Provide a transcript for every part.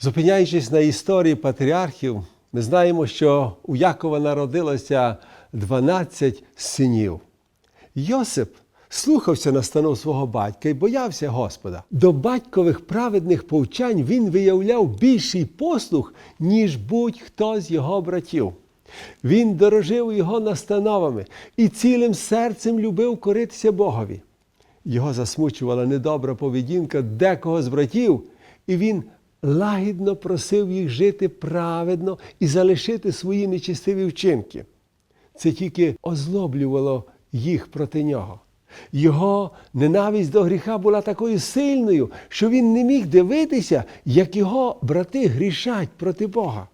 Зупиняючись на історії патріархів, ми знаємо, що у Якова народилося 12 синів. Йосип слухався настанов свого батька і боявся Господа. До батькових праведних повчань він виявляв більший послух, ніж будь-хто з його братів. Він дорожив його настановами і цілим серцем любив коритися Богові. Його засмучувала недобра поведінка декого з братів, і він лагідно просив їх жити праведно і залишити свої нечистиві вчинки. Це тільки озлоблювало їх проти нього. Його ненависть до гріха була такою сильною, що він не міг дивитися, як його брати грішать проти Бога.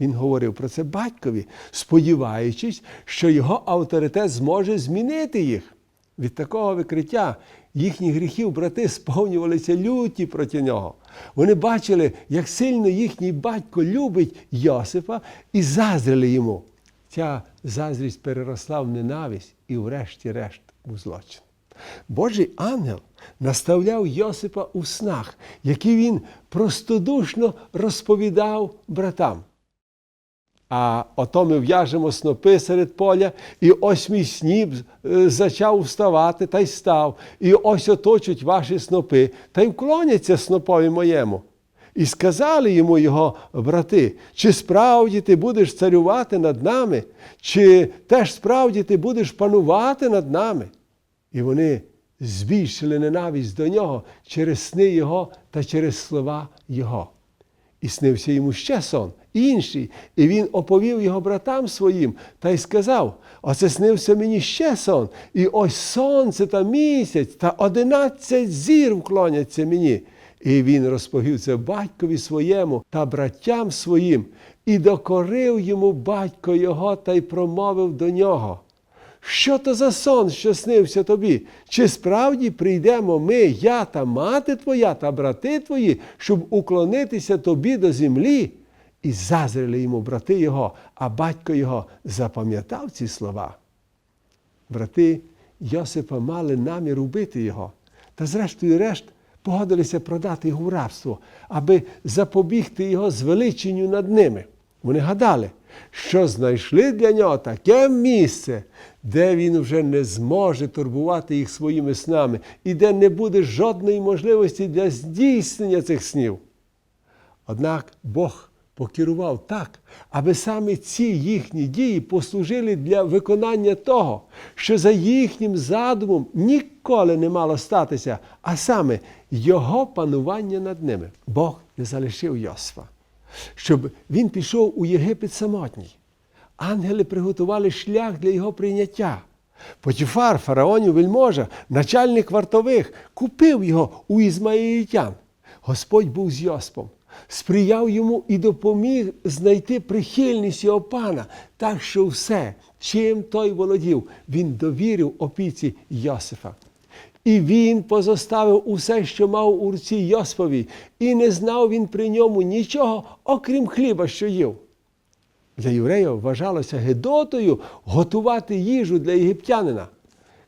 Він говорив про це батькові, сподіваючись, що його авторитет зможе змінити їх. Від такого викриття їхніх гріхів брати сповнювалися люті проти нього. Вони бачили, як сильно їхній батько любить Йосипа і заздрили йому. Ця заздрість переросла в ненависть і, врешті-решт, у злочин. Божий ангел наставляв Йосипа у снах, які він простодушно розповідав братам. А ото ми в'яжемо снопи серед поля, і ось мій сніп е, зачав вставати та й став, і ось оточуть ваші снопи, та й вклоняться снопові моєму. І сказали йому його брати, чи справді ти будеш царювати над нами, чи теж справді ти будеш панувати над нами? І вони збільшили ненависть до нього через сни його та через слова його. І снився йому ще сон, інший, і він оповів його братам своїм та й сказав: Оце снився мені ще сон, і ось сонце та місяць та одинадцять зір вклоняться мені. І він розповів це батькові своєму та братям своїм, і докорив йому батько його та й промовив до нього. Що то за сон, що снився тобі? Чи справді прийдемо ми, я та мати твоя та брати твої, щоб уклонитися тобі до землі? І зазрили йому брати його, а батько його запам'ятав ці слова. Брати Йосипа мали намір убити його, та зрештою решт погодилися продати його в рабство, аби запобігти його звеличенню над ними. Вони гадали, що знайшли для нього таке місце, де він вже не зможе турбувати їх своїми снами і де не буде жодної можливості для здійснення цих снів. Однак Бог покерував так, аби саме ці їхні дії послужили для виконання того, що за їхнім задумом ніколи не мало статися, а саме його панування над ними. Бог не залишив Йосифа, щоб він пішов у Єгипет самотній. Ангели приготували шлях для його прийняття. Потіфар, фараонів вельможа, начальник вартових, купив його у ізмаїльтян. Господь був з Йоспом, сприяв йому і допоміг знайти прихильність його пана, так що все, чим той володів, він довірив опіці Йосифа. І він позоставив усе, що мав у руці Йоспові, і не знав він при ньому нічого, окрім хліба, що їв. Для євреїв вважалося гидотою готувати їжу для єгиптянина.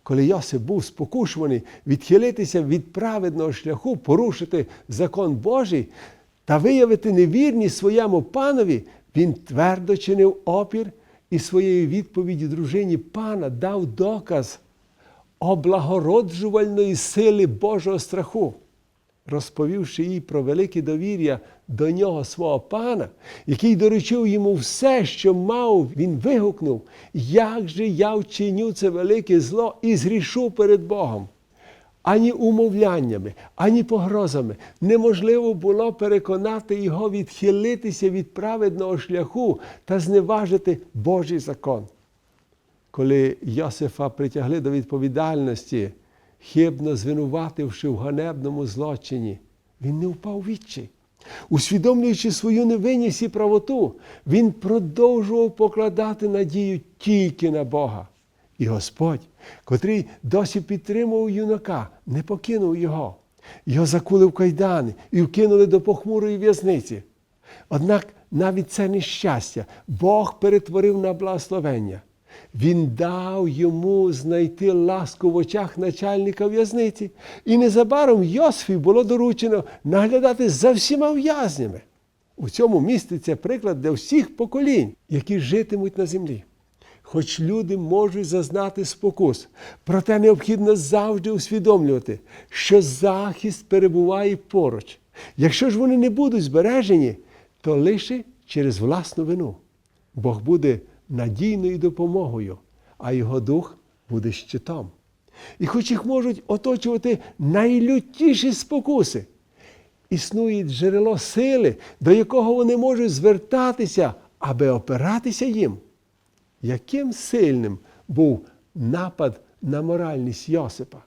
Коли Йосип був спокушуваний відхилитися від праведного шляху, порушити закон Божий та виявити невірність своєму панові, він твердо чинив опір і своєю відповіддю дружині пана дав доказ облагороджувальної сили Божого страху розповівши їй про велике довір'я до нього свого пана, який доручив йому все, що мав, він вигукнув, як же я вчиню це велике зло і зрішу перед Богом. Ані умовляннями, ані погрозами неможливо було переконати його відхилитися від праведного шляху та зневажити Божий закон. Коли Йосифа притягли до відповідальності, хибно звинувативши в ганебному злочині, він не впав відчай. Усвідомлюючи свою невинність і правоту, він продовжував покладати надію тільки на Бога. І Господь, котрий досі підтримував юнака, не покинув його. Його закули в кайдани і вкинули до похмурої в'язниці. Однак навіть це нещастя Бог перетворив на благословення. Він дав йому знайти ласку в очах начальника в'язниці. І незабаром Йосифі було доручено наглядати за всіма в'язнями. у цьому міститься приклад для всіх поколінь, які житимуть на землі. Хоч люди можуть зазнати спокус, проте необхідно завжди усвідомлювати, що захист перебуває поруч. Якщо ж вони не будуть збережені, то лише через власну вину. Бог буде надійною допомогою, а його дух буде щитом. І хоч їх можуть оточувати найлютіші спокуси, існує джерело сили, до якого вони можуть звертатися, аби опиратися їм. Яким сильним був напад на моральність Йосипа?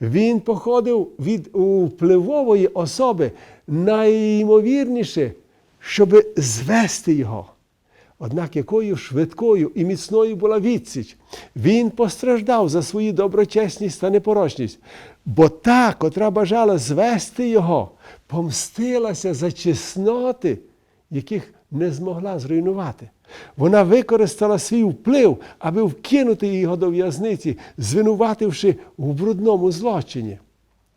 Він походив від впливової особи найімовірніше, щоб звести його. Однак якою швидкою і міцною була відсіч, він постраждав за свою доброчесність та непорочність, бо та, котра бажала звести його, помстилася за чесноти, яких не змогла зруйнувати. Вона використала свій вплив, аби вкинути його до в'язниці, звинувативши у брудному злочині.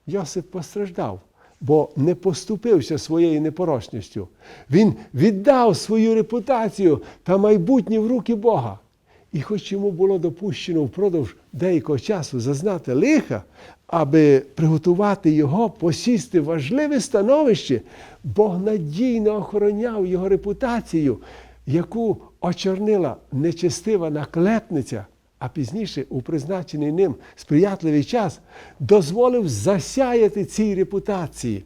Йосип постраждав, бо не поступився своєю непорочністю. Він віддав свою репутацію та майбутнє в руки Бога. І хоч йому було допущено впродовж деякого часу зазнати лиха, аби приготувати його посісти важливе становище, Бог надійно охороняв його репутацію, яку очорнила нечестива наклепниця, а пізніше, у призначений ним сприятливий час, дозволив засяяти цій репутації.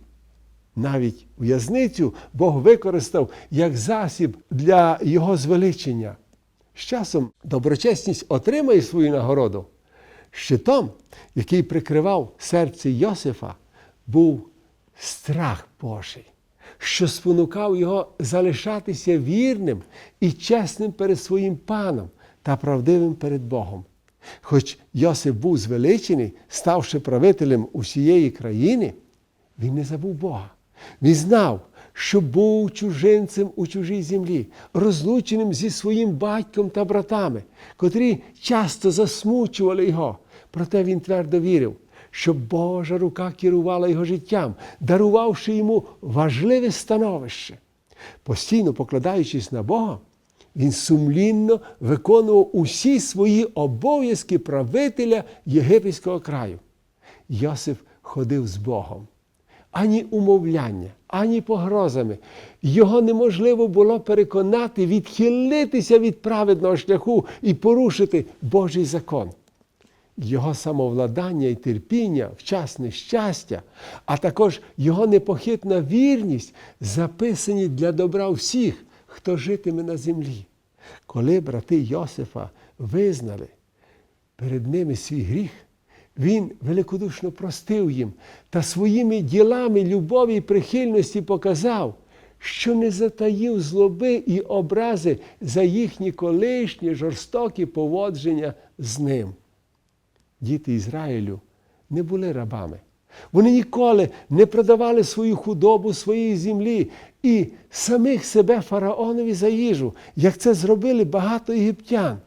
Навіть в'язницю Бог використав як засіб для його звеличення. З часом доброчесність отримає свою нагороду. Щитом, який прикривав серце Йосифа, був страх Божий, що спонукав його залишатися вірним і чесним перед своїм паном та правдивим перед Богом. Хоч Йосиф був звеличений, ставши правителем усієї країни, він не забув Бога. Він знав, що був чужинцем у чужій землі, розлученим зі своїм батьком та братами, котрі часто засмучували його. Проте він твердо вірив, що Божа рука керувала його життям, дарувавши йому важливе становище. Постійно покладаючись на Бога, він сумлінно виконував усі свої обов'язки правителя єгипетського краю. Йосиф ходив з Богом. Ані умовляння, ані погрозами. Його неможливо було переконати відхилитися від праведного шляху і порушити Божий закон. Його самовладання і терпіння, вчасне щастя, а також його непохитна вірність записані для добра всіх, хто житиме на землі. Коли брати Йосифа визнали перед ними свій гріх, він великодушно простив їм та своїми ділами любові і прихильності показав, що не затаїв злоби і образи за їхні колишні жорстокі поводження з ним. Діти Ізраїлю не були рабами. Вони ніколи не продавали свою худобу своєї землі і самих себе фараонові за їжу, як це зробили багато єгиптян.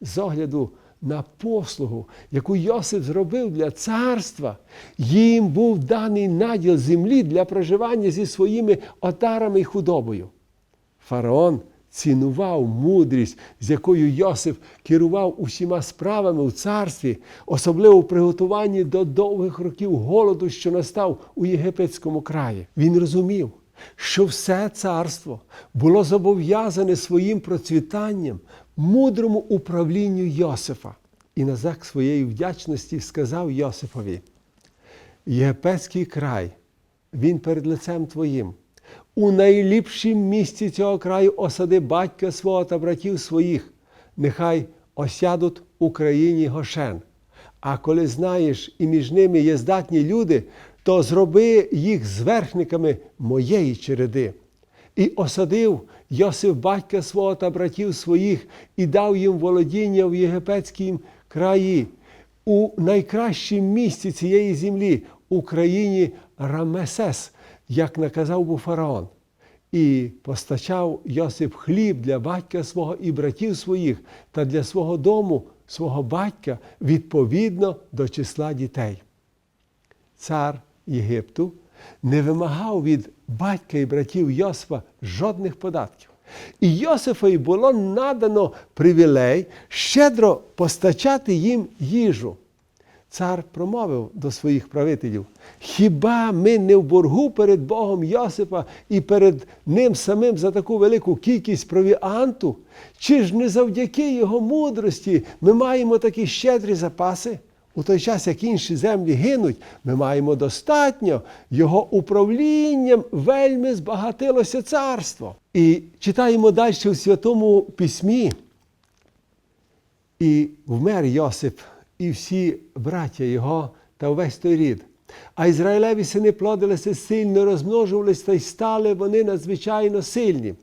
З огляду на послугу, яку Йосип зробив для царства, їм був даний наділ землі для проживання зі своїми отарами і худобою. Фараон цінував мудрість, з якою Йосип керував усіма справами у царстві, особливо в приготуванні до довгих років голоду, що настав у єгипетському краї. Він розумів, що все царство було зобов'язане своїм процвітанням мудрому управлінню Йосифа. І на знак своєї вдячності сказав Йосифові: Єгипетський край, він перед лицем твоїм. У найліпшім місці цього краю осади батька свого та братів своїх, нехай осядуть у країні Гошен. А коли знаєш, і між ними є здатні люди, то зроби їх зверхниками моєї череди. І осадив Йосиф батька свого та братів своїх, і дав їм володіння в єгипетській краї, у найкращому місці цієї землі, у країні Рамесес, як наказав був фараон. І постачав Йосип хліб для батька свого і братів своїх та для свого дому, свого батька відповідно до числа дітей. Цар Єгипту не вимагав від батька і братів Йосифа жодних податків. І Йосифові було надано привілей щедро постачати їм їжу. Цар промовив до своїх правителів: хіба ми не в боргу перед Богом Йосипа і перед ним самим за таку велику кількість провіанту? Чи ж не завдяки його мудрості ми маємо такі щедрі запаси? У той час, як інші землі гинуть, ми маємо достатньо, його управлінням вельми збагатилося царство. І читаємо далі у Святому Письмі. І вмер Йосип і всі браття його та увесь той рід. А Ізраїлеві сини плодилися сильно, розмножувалися та й стали вони надзвичайно сильні.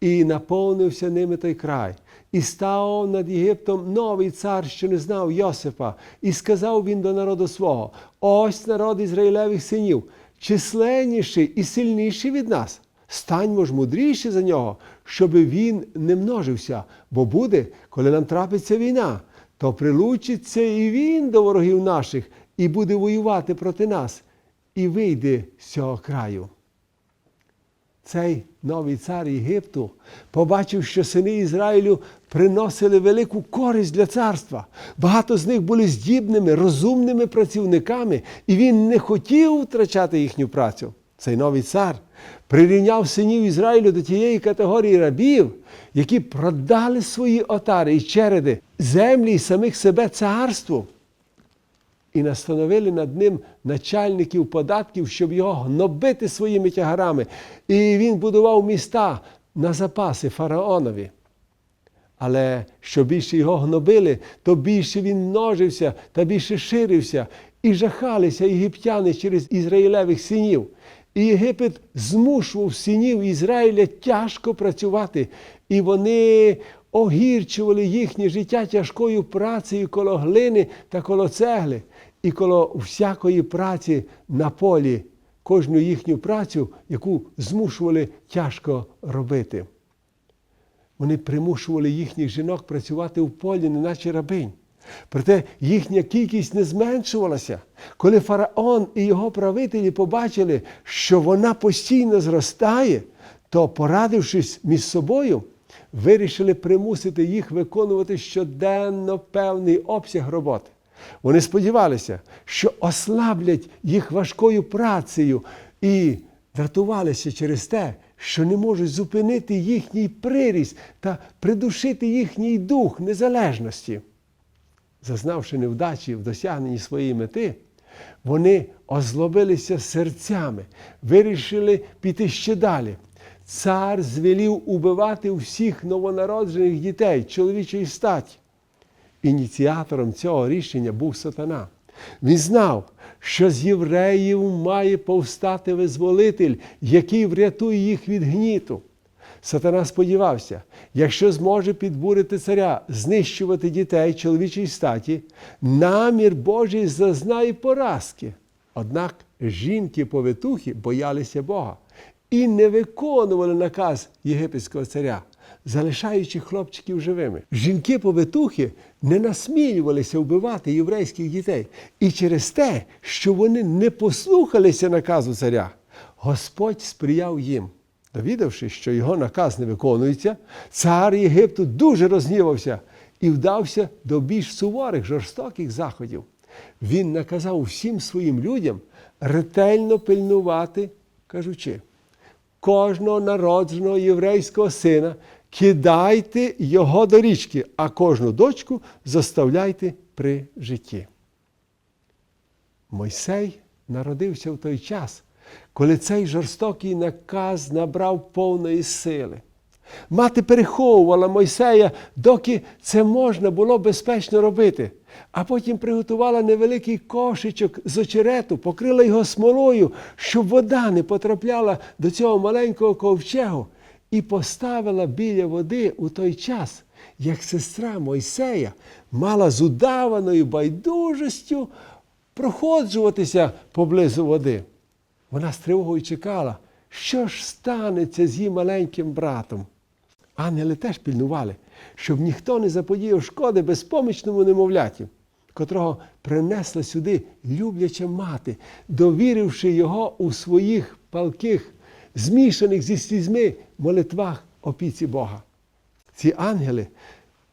І наповнився ними той край. І став над Єгиптом новий цар, що не знав Йосипа, і сказав він до народу свого: ось народ Ізраїлевих синів, численніший і сильніший від нас. Станьмо ж мудріші за нього, щоб він не множився, бо буде, коли нам трапиться війна, то прилучиться і він до ворогів наших, і буде воювати проти нас, і вийде з цього краю. Цей новий цар Єгипту побачив, що сини Ізраїлю приносили велику користь для царства. Багато з них були здібними, розумними працівниками, і він не хотів втрачати їхню працю. Цей новий цар прирівняв синів Ізраїлю до тієї категорії рабів, які продали свої отари і череди, землі і самих себе царству і настановили над ним начальників податків, щоб його гнобити своїми тягарами. І він будував міста на запаси фараонові. Але що більше його гнобили, то більше він множився та більше ширився, і жахалися єгиптяни через ізраїлевих синів. І Єгипет змушував синів Ізраїля тяжко працювати, і вони огірчували їхнє життя тяжкою працею коло глини та коло цегли, і коло всякої праці на полі, кожну їхню працю, яку змушували тяжко робити. Вони примушували їхніх жінок працювати в полі, неначе рабинь. Проте їхня кількість не зменшувалася. Коли фараон і його правителі побачили, що вона постійно зростає, то, порадившись між собою, вирішили примусити їх виконувати щоденно певний обсяг роботи. Вони сподівалися, що ослаблять їх важкою працею і дратувалися через те, що не можуть зупинити їхній приріст та придушити їхній дух незалежності. Зазнавши невдачі в досягненні своєї мети, вони озлобилися серцями, вирішили піти ще далі. Цар звелів убивати всіх новонароджених дітей чоловічої статі. Ініціатором цього рішення був сатана. Він знав, що з євреїв має повстати визволитель, який врятує їх від гніту. Сатана сподівався, якщо зможе підбурити царя знищувати дітей чоловічої статі, намір Божий зазнає поразки. Однак жінки-повитухи боялися Бога і не виконували наказ єгипетського царя, залишаючи хлопчиків живими. Жінки-повитухи не насмілювалися вбивати єврейських дітей. І через те, що вони не послухалися наказу царя, Господь сприяв їм. Довідавшись, що його наказ не виконується, цар Єгипту дуже рознівався і вдався до більш суворих жорстоких заходів. Він наказав всім своїм людям ретельно пильнувати, кажучи, кожного народженого єврейського сина кидайте його до річки, а кожну дочку заставляйте при житті. Мойсей народився в той час, коли цей жорстокий наказ набрав повної сили. Мати переховувала Мойсея, доки це можна було безпечно робити, а потім приготувала невеликий кошечок з очерету, покрила його смолою, щоб вода не потрапляла до цього маленького ковчегу, і поставила біля води у той час, як сестра Мойсея мала з удаваною байдужістю проходжуватися поблизу води. Вона з тривогою чекала, що ж станеться з її маленьким братом. Ангели теж пільнували, щоб ніхто не заподіяв шкоди безпомічному немовляті. котрого принесла сюди любляча мати, довіривши його у своїх палких, змішаних зі слізьми молитвах опіці Бога. Ці ангели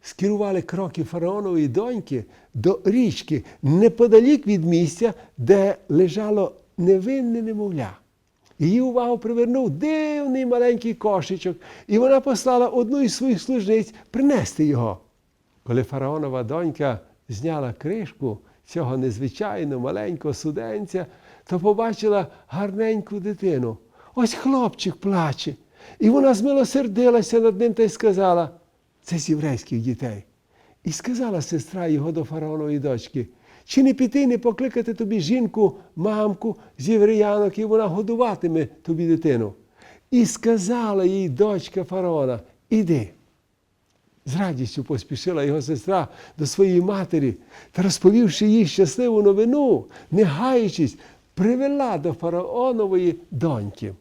скерували кроки фараонової доньки до річки неподалік від місця, де лежало невинне немовля. Її увагу привернув дивний маленький кошечок, і вона послала одну із своїх служниць принести його. Коли фараонова донька зняла кришку цього незвичайно маленького суденця, то побачила гарненьку дитину. Ось хлопчик плаче. І вона змилосердилася над ним та й сказала: це з єврейських дітей. І сказала сестра його до фараонової дочки, чи не піти, не покликати тобі жінку, мамку з євреянок, і вона годуватиме тобі дитину. І сказала їй дочка фараона, іди. З радістю поспішила його сестра до своєї матері та, розповівши їй щасливу новину, не гаючись, привела до фараонової доньки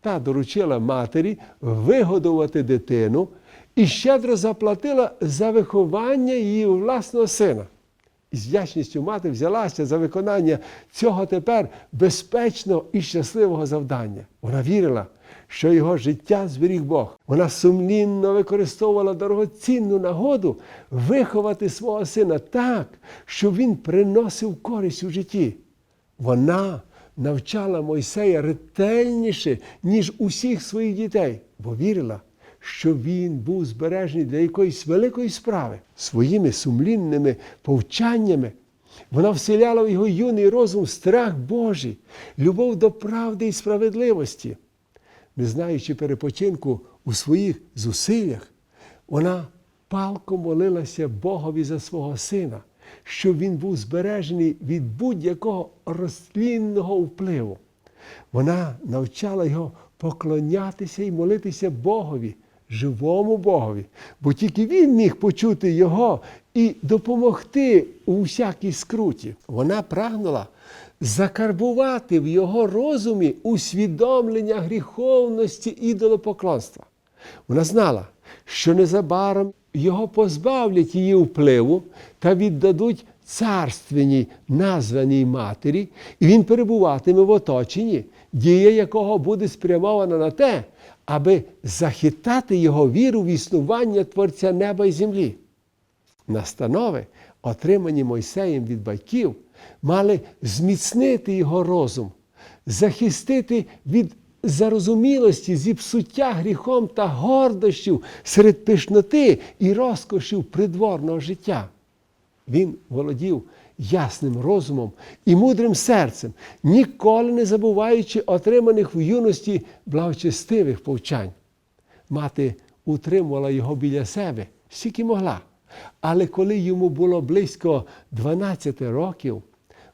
та доручила матері вигодувати дитину і щедро заплатила за виховання її власного сина. І з вдячністю мати взялася за виконання цього тепер безпечного і щасливого завдання. Вона вірила, що його життя зберіг Бог. Вона сумлінно використовувала дорогоцінну нагоду виховати свого сина так, щоб він приносив користь у житті. Вона навчала Мойсея ретельніше, ніж усіх своїх дітей, бо вірила, що він був збережений для якоїсь великої справи своїми сумлінними повчаннями. Вона вселяла в його юний розум страх Божий, любов до правди і справедливості. Не знаючи перепочинку у своїх зусиллях, вона палко молилася Богові за свого сина, щоб він був збережений від будь-якого розтлінного впливу. Вона навчала його поклонятися і молитися Богові, живому Богові, бо тільки він міг почути його і допомогти у всякій скруті. Вона прагнула закарбувати в його розумі усвідомлення гріховності ідолопоклонства. Вона знала, що незабаром його позбавлять її впливу та віддадуть царственній названій матері, і він перебуватиме в оточенні, дія якого буде спрямована на те, аби захитати його віру в існування Творця неба і землі. Настанови, отримані Мойсеєм від батьків, мали зміцнити його розум, захистити від зарозумілості, зіпсуття гріхом та гордощів серед пишноти і розкошів придворного життя. Він володів ясним розумом і мудрим серцем, ніколи не забуваючи отриманих в юності благочестивих повчань. Мати утримувала його біля себе, скільки могла. Але коли йому було близько 12 років,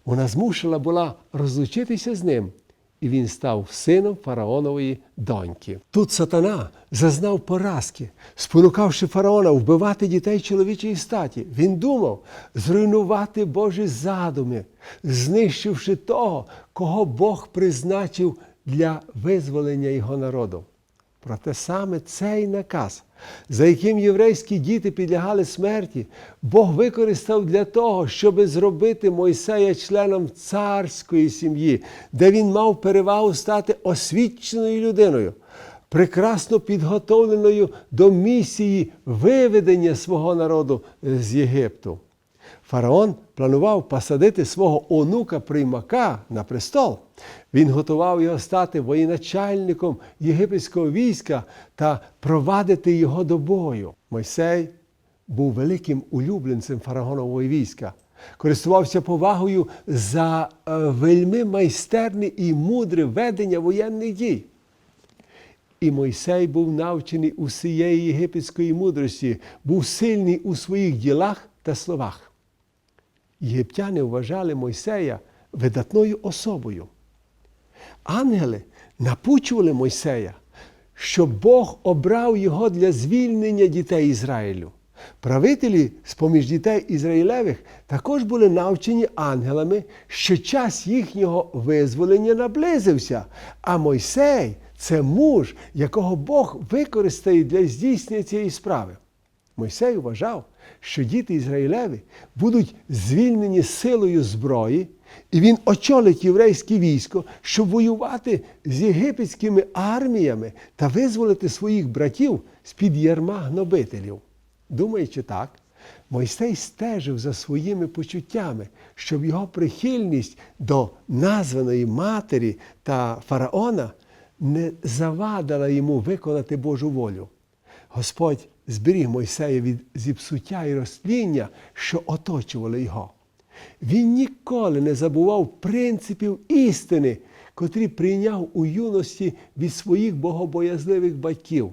вона змушена була розлучитися з ним, і він став сином фараонової доньки. Тут сатана зазнав поразки, спонукавши фараона вбивати дітей чоловічої статі. Він думав зруйнувати Божі задуми, знищивши того, кого Бог призначив для визволення його народу. Проте саме цей наказ, за яким єврейські діти підлягали смерті, Бог використав для того, щоб зробити Мойсея членом царської сім'ї, де він мав перевагу стати освіченою людиною, прекрасно підготовленою до місії виведення свого народу з Єгипту. Фараон планував посадити свого онука приймака на престол. Він готував його стати воєначальником єгипетського війська та провадити його до бою. Мойсей був великим улюбленцем фараонового війська, користувався повагою за е, вельми майстерне і мудре ведення воєнних дій. І Мойсей був навчений усієї єгипетської мудрості, був сильний у своїх ділах та словах. Єгиптяни вважали Мойсея видатною особою. Ангели напучували Мойсея, що Бог обрав його для звільнення дітей Ізраїлю. Правителі з поміж дітей Ізраїлевих також були навчені ангелами, що час їхнього визволення наблизився, а Мойсей це муж, якого Бог використає для здійснення цієї справи. Мойсей вважав, що діти Ізраїлеві будуть звільнені силою зброї, і він очолить єврейське військо, щоб воювати з єгипетськими арміями та визволити своїх братів з-під ярма гнобителів. Думаючи так, Мойсей стежив за своїми почуттями, щоб його прихильність до названої матері та фараона не завадила йому виконати Божу волю. Господь зберіг Мойсея від зіпсуття і розтління, що оточували його. Він ніколи не забував принципів істини, котрі прийняв у юності від своїх богобоязливих батьків.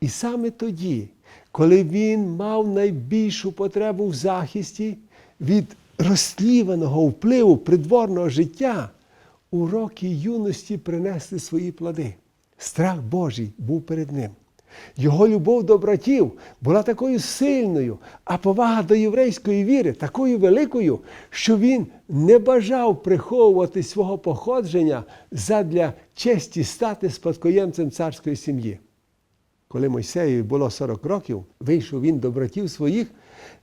І саме тоді, коли він мав найбільшу потребу в захисті від розсліваного впливу придворного життя, уроки юності принесли свої плоди. Страх Божий був перед ним. Його любов до братів була такою сильною, а повага до єврейської віри такою великою, що він не бажав приховувати свого походження задля честі стати спадкоємцем царської сім'ї. Коли Мойсеєві було 40 років, вийшов він до братів своїх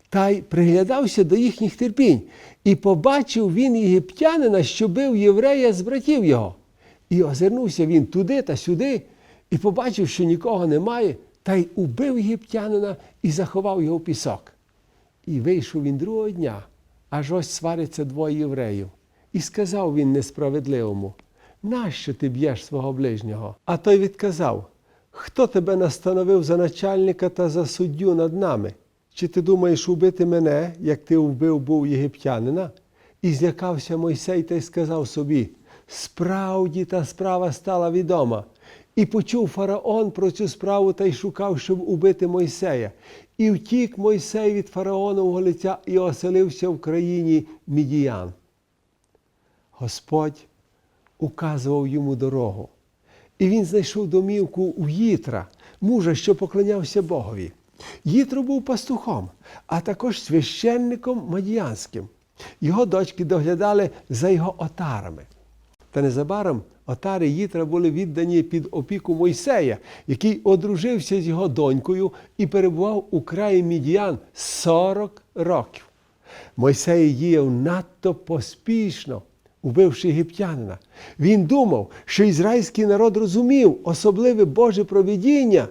та й приглядався до їхніх терпінь. І побачив він єгиптянина, що бив єврея з братів його. І озирнувся він туди та сюди, і побачив, що нікого немає, та й убив єгиптянина і заховав його в пісок. І вийшов він другого дня, аж ось свариться двоє євреїв. І сказав він несправедливому: Нащо ти б'єш свого ближнього? А той відказав: Хто тебе настановив за начальника та за суддю над нами? Чи ти думаєш убити мене, як ти вбив був єгиптянина? І злякався Мойсей та й сказав собі: Справді та справа стала відома. І почув фараон про цю справу та й шукав, щоб убити Мойсея. І втік Мойсей від фараонового лиця і оселився в країні Мідіян. Господь указував йому дорогу. І він знайшов домівку у Їтра, мужа, що поклонявся Богові. Їтро був пастухом, а також священником мадіянським. Його дочки доглядали за його отарами. Та незабаром отари Їтра були віддані під опіку Мойсея, який одружився з його донькою і перебував у краї Мідіян 40 років. Мойсей діяв надто поспішно, убивши єгиптянина. Він думав, що ізраїльський народ розумів особливе Боже провідіння,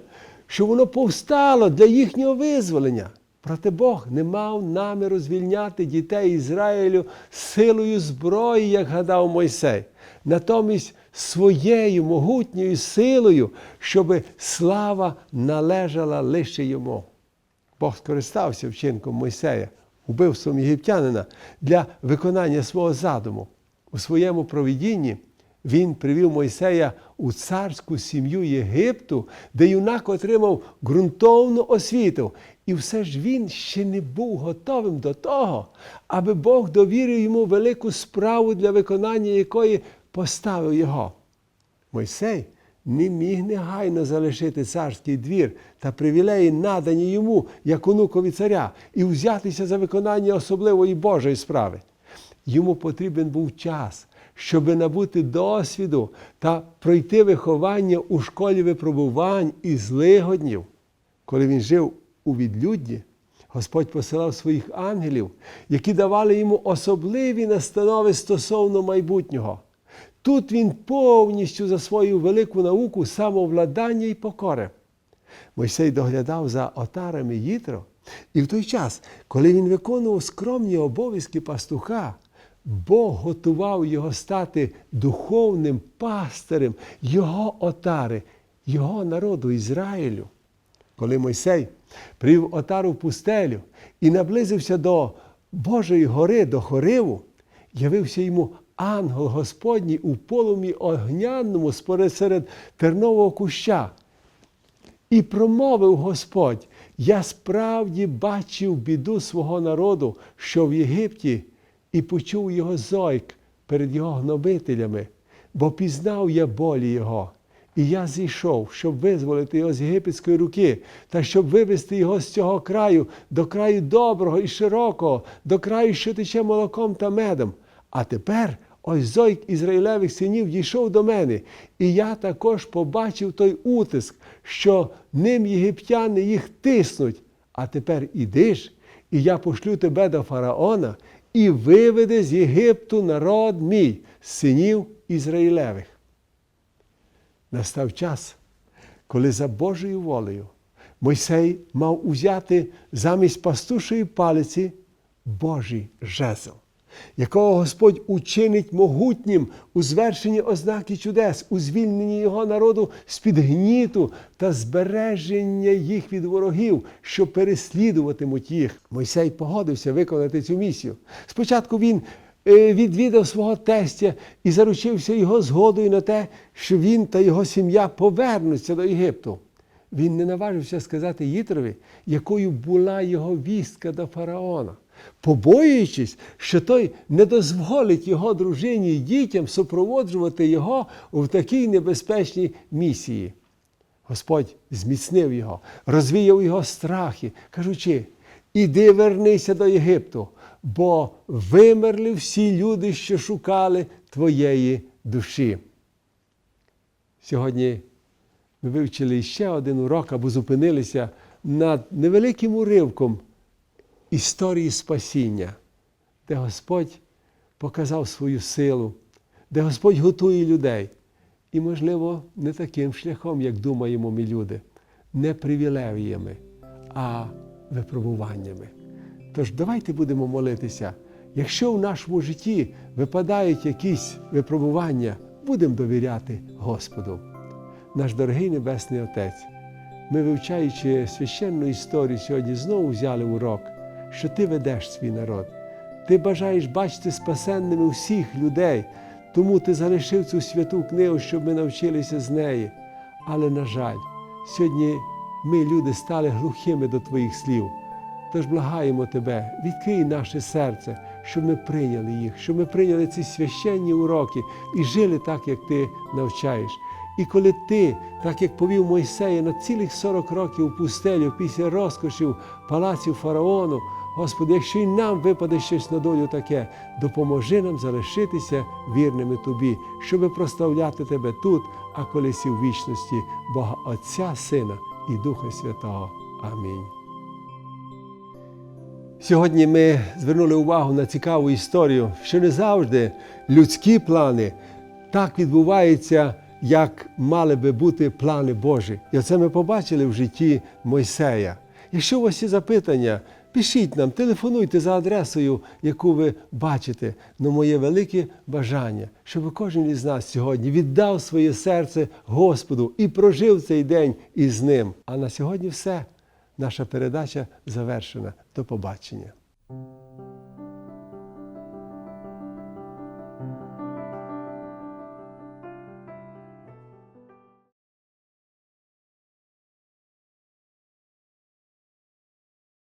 що воно повстало для їхнього визволення. Проте Бог не мав наміру звільняти дітей Ізраїлю силою зброї, як гадав Мойсей. Натомість своєю могутньою силою, щоб слава належала лише йому. Бог скористався вчинком Мойсея, убивством єгиптянина для виконання свого задуму. У своєму провідінні він привів Мойсея у царську сім'ю Єгипту, де юнак отримав ґрунтовну освіту. І все ж він ще не був готовим до того, аби Бог довірив йому велику справу, для виконання якої поставив його. Мойсей не міг негайно залишити царський двір та привілеї, надані йому як онукові царя, і взятися за виконання особливої Божої справи. Йому потрібен був час, щоб набути досвіду та пройти виховання у школі випробувань і злигоднів. Коли він жив у відлюдді, Господь посилав своїх ангелів, які давали йому особливі настанови стосовно майбутнього. Тут він повністю засвоїв велику науку самовладання і покори. Мойсей доглядав за отарами Їтро, і в той час, коли він виконував скромні обов'язки пастуха, Бог готував його стати духовним пастирем його отари, його народу Ізраїлю. Коли Мойсей привів отару в пустелю і наблизився до Божої гори, до Хориву, явився йому ангел Господній у полумі огнянному серед тернового куща. І промовив Господь: Я справді бачив біду свого народу, що в Єгипті, і почув його зойк перед його гнобителями, бо пізнав я болі його. І я зійшов, щоб визволити його з єгипетської руки, та щоб вивести його з цього краю до краю доброго і широкого, до краю, що тече молоком та медом. А тепер ось зойк ізраїлевих синів дійшов до мене, і я також побачив той утиск, що ним єгиптяни їх тиснуть, А тепер ідиш, і я пошлю тебе до фараона і виведе з Єгипту народ мій, синів Ізраїлевих. Настав час, коли за Божою волею Мойсей мав узяти замість пастушої палиці Божий жезл, якого Господь учинить могутнім у звершенні ознаки чудес, у звільненні його народу з-під гніту та збереження їх від ворогів, що переслідуватимуть їх. Мойсей погодився виконати цю місію. Спочатку він е, відвідав свого тестя і заручився його згодою на те, що він та його сім'я повернуться до Єгипту. Він не наважився сказати Їтрові, якою була його вістка до фараона, побоюючись, що той не дозволить його дружині й дітям супроводжувати його в такій небезпечній місії. Господь зміцнив його, розвіяв його страхи, кажучи: іди вернися до Єгипту, бо вимерли всі люди, що шукали твоєї душі. Сьогодні ми вивчили ще один урок або зупинилися над невеликим уривком історії спасіння, де Господь показав свою силу, де Господь готує людей. І, можливо, не таким шляхом, як думаємо ми люди, не привілеями, а випробуваннями. Тож давайте будемо молитися. Якщо в нашому житті випадають якісь випробування, будемо довіряти Господу наш дорогий Небесний Отець, ми, вивчаючи священну історію, сьогодні знову взяли урок, що Ти ведеш свій народ. Ти бажаєш бачити спасенними всіх людей, тому ти залишив цю святу книгу, щоб ми навчилися з неї. Але, на жаль, сьогодні ми, люди, стали глухими до Твоїх слів. Тож благаємо Тебе, відкрий наше серце, щоб ми прийняли їх, щоб ми прийняли ці священні уроки і жили так, як Ти навчаєш. І коли ти, так як повів Мойсея на цілих 40 років у пустелю після розкошів палаців фараону, Господи, якщо й нам випаде щось на долю таке, допоможи нам залишитися вірними Тобі, щоби прославляти Тебе тут, а колись і в вічності, Бога Отця, Сина і Духа Святого. Амінь. Сьогодні ми звернули увагу на цікаву історію, що не завжди людські плани так відбуваються, як мали би бути плани Божі. І оце ми побачили в житті Мойсея. Якщо у вас є запитання, пишіть нам, телефонуйте за адресою, яку ви бачите. Но моє велике бажання, щоб кожен із нас сьогодні віддав своє серце Господу і прожив цей день із ним. А на сьогодні все. Наша передача завершена. До побачення.